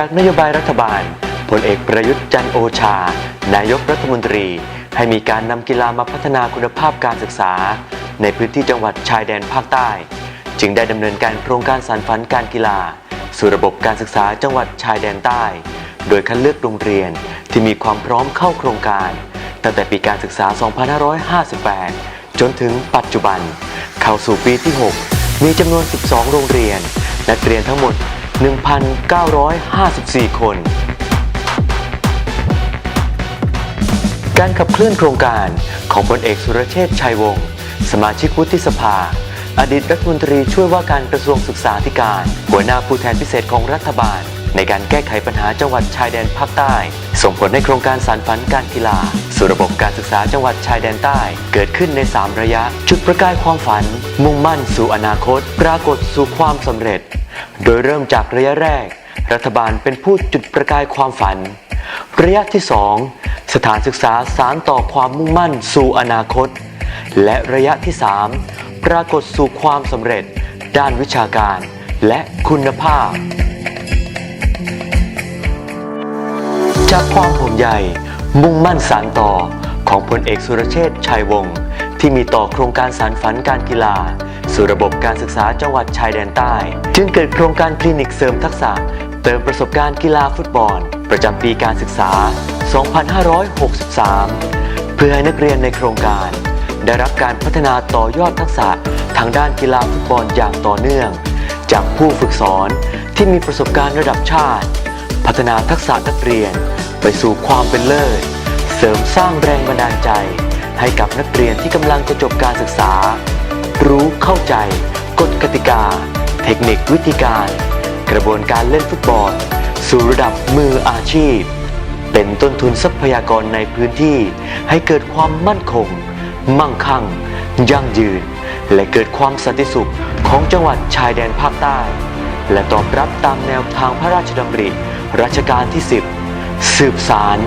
จากนโยบายรัฐบาลพลเอกประยุทธ์จันโอชา นายกรัฐมนตรี ให้มีการนำกีฬามาพัฒนาคุณภาพการศึกษา ในพื้นที่จังหวัดชายแดนภาคใต้ จึงได้ดำเนินการโครงการสานฝันการกีฬา สู่ระบบการศึกษาจังหวัดชายแดนใต้ โดยคัดเลือกโรงเรียนที่มีความพร้อมเข้าโครงการ ตั้งแต่ปีการศึกษา 2558 จนถึงปัจจุบัน เข้าสู่ปีที่ 6 มีจำนวน 12 โรงเรียนนักเรียนทั้งหมด 1,954 คน การขับเคลื่อนโครงการของพลเอกสุรเชษฐ์ชัยวงศ์ สมาชิกวุฒิสภา อดีตรัฐมนตรีช่วยว่าการกระทรวงศึกษาธิการ หัวหน้าผู้แทนพิเศษของรัฐบาล ในการแก้ไขปัญหาจังหวัดชายแดนภาคใต้ ส่งผลให้โครงการสานฝันการกีฬา สู่ระบบการศึกษาจังหวัดชายแดนใต้ เกิดขึ้นใน 3 ระยะ จุดประกายความฝัน มุ่งมั่นสู่อนาคต ปรากฏสู่ความสำเร็จ โดยเริ่มจากระยะแรก รัฐบาลเป็นผู้จุดประกายความฝัน ระยะที่ 2 สถานศึกษาสารต่อความมุ่งมั่นสู่อนาคต และระยะที่ 3 ปรากฏสู่ความสำเร็จ ด้านวิชาการ และคุณภาพ จากความห่วงใยมุ่งมั่นสารต่อของพลเอกสุรเชษฐ์ชัยวงศ์ที่มีต่อโครงการสารฝันการกีฬา สู่ระบบการศึกษาจังหวัดชายแดนใต้ จึงเกิดโครงการคลินิกเสริมทักษะ เติมประสบการณ์กีฬาฟุตบอล ประจำปีการศึกษา 2563 เพื่อให้นักเรียนในโครงการ ได้รับการพัฒนาต่อยอดทักษะทางด้านกีฬาฟุตบอลอย่างต่อเนื่อง จากผู้ฝึกสอนที่มีประสบการณ์ระดับชาติ พัฒนาทักษะนักเรียน ไปสู่ความเป็นเลิศ เสริมสร้างแรงบันดาลใจ ให้กับนักเรียนที่กำลังจะจบการศึกษา รู้เข้าใจ กฎกติกา เทคนิควิธีการ กระบวนการเล่นฟุตบอล สู่ระดับมืออาชีพ เป็นต้นทุนทรัพยากรในพื้นที่ให้เกิดความมั่นคง มั่งคั่ง ยั่งยืน และเกิดความสันติสุขของจังหวัดชายแดนภาคใต้ และตอบรับตามแนวทางพระราชดำริรัชกาลที่ 10 สืบสาร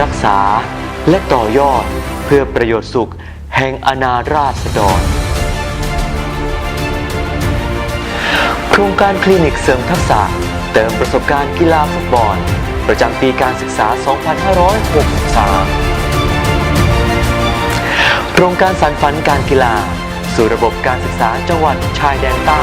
รักษา และต่อยอด เพื่อประโยชน์สุขแห่งอาณาราษฎร โครงการคลินิกเสริมทักษะ เติมประสบการณ์กีฬาฟุตบอล ประจำปีการศึกษา 2563 โครงการสรรฝันการกีฬา สู่ระบบการศึกษาจังหวัดชายแดนใต้